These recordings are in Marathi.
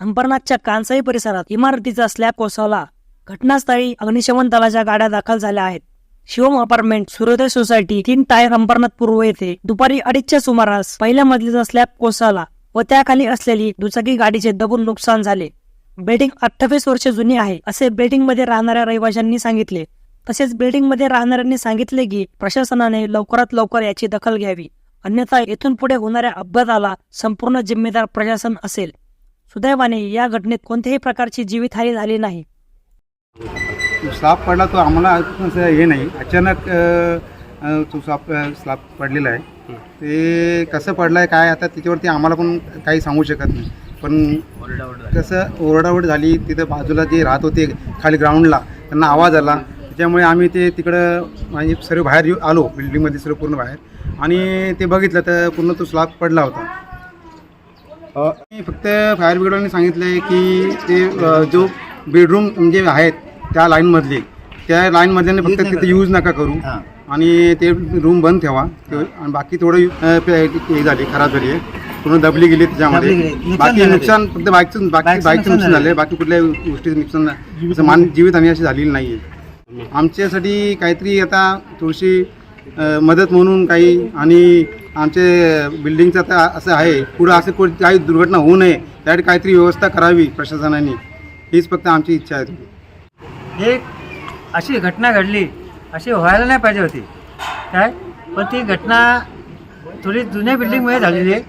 अंबरनाथच्या कांसाई परिसरात इमारतीचा स्लॅब कोसळला. घटनास्थळी अग्निशमन दलाच्या गाड्या दाखल झाल्या आहेत. शिवम अपार्टमेंट सूर्योदय सोसायटी तीन टायर अंबरनाथ पूर्व येथे दुपारी अडीचच्या सुमारास पहिल्या मजलीचा स्लॅब कोसळला व त्याखाली असलेली दुचाकी गाडीचे दबून नुकसान झाले. बिल्डिंग अठ्ठावीस वर्ष जुनी आहे असे बिल्डिंगमध्ये राहणाऱ्या रहिवाशांनी सांगितले. तसेच बिल्डिंगमध्ये राहणाऱ्यांनी सांगितले की प्रशासनाने लवकरात लवकर याची दखल घ्यावी. अन्यथा येथून पुढे होणाऱ्या अपघाताला संपूर्ण जिम्मेदार प्रशासन असेल. सुदैवाने या घटनेत कोणत्याही प्रकारची जीवितहानी झाली नाही. साप पडला तो आम्हाला असं हे नाही. अचानक अ, तो स्लाब साप पडलेला आहे. ते कसं पडलं आहे काय आता त्याच्यावरती आम्हाला पण काही सांगू शकत नाही. पण कसं ओरडाओरड झाली तिथं बाजूला जे राहत होते खाली ग्राउंडला त्यांना आवाज आला. त्याच्यामुळे आम्ही ते तिकडं म्हणजे सर्व बाहेर येऊ आलो बिल्डिंगमध्ये सर्व पूर्ण बाहेर. आणि ते बघितलं तर पूर्ण तो स्लाब पडला होता. अ, फक्त फायर ब्रिगेडने सांगितलं आहे की ते जो बेडरूम म्हणजे आहेत त्या लाईनमधले त्या लाईनमधल्याने फक्त तिथे यूज नका करू. आणि ते रूम बंद ठेवा. आणि बाकी थोडं हे झाली खराब झाली. आहे पूर्ण दबली गेली त्याच्यामध्ये. बाकी. नुकसान फक्त बाईकचं बाकी बाईकचं नुकसान झालं. बाकी कुठल्याही गोष्टीचं नुकसान मान जीवितहानी अशी झालेली नाही आहे आमच्यासाठी काहीतरी आता थोडीशी मदत म्हणून काही आणि आमचे बिल्डिंगचं आता असं आहे पुढं असं कोण काही दुर्घटना होऊ नये त्यासाठी काहीतरी व्यवस्था करावी प्रशासनाने. हीच फक्त आमची इच्छा आहे. हे अशी घटना घडली अशी व्हायला नाही पाहिजे होती. काय? पण ती घटना थोडी जुन्या बिल्डिंगमध्ये झालेली आहे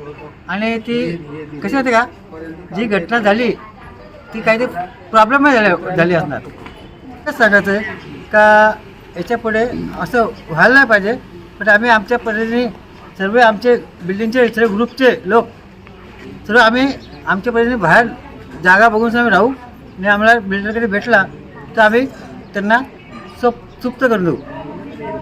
आणि ती कशी होते का? जी घटना झाली ती काहीतरी प्रॉब्लेम झाल्या झाली असणार. तेच सांगायचं? आहे याच्यापुढे असं व्हायला नाही पाहिजे. पण आम्ही आमच्या पद्धतीने सर्व आमचे बिल्डिंगचे सर्व ग्रुपचे लोक सर्व आम्ही आमच्या पद्धतीने बाहेर जागा बघून आम्ही राहू. आणि आम्हाला बिल्डरकडे भेटला तर आम्ही त्यांना सोप सुप्त करून देऊ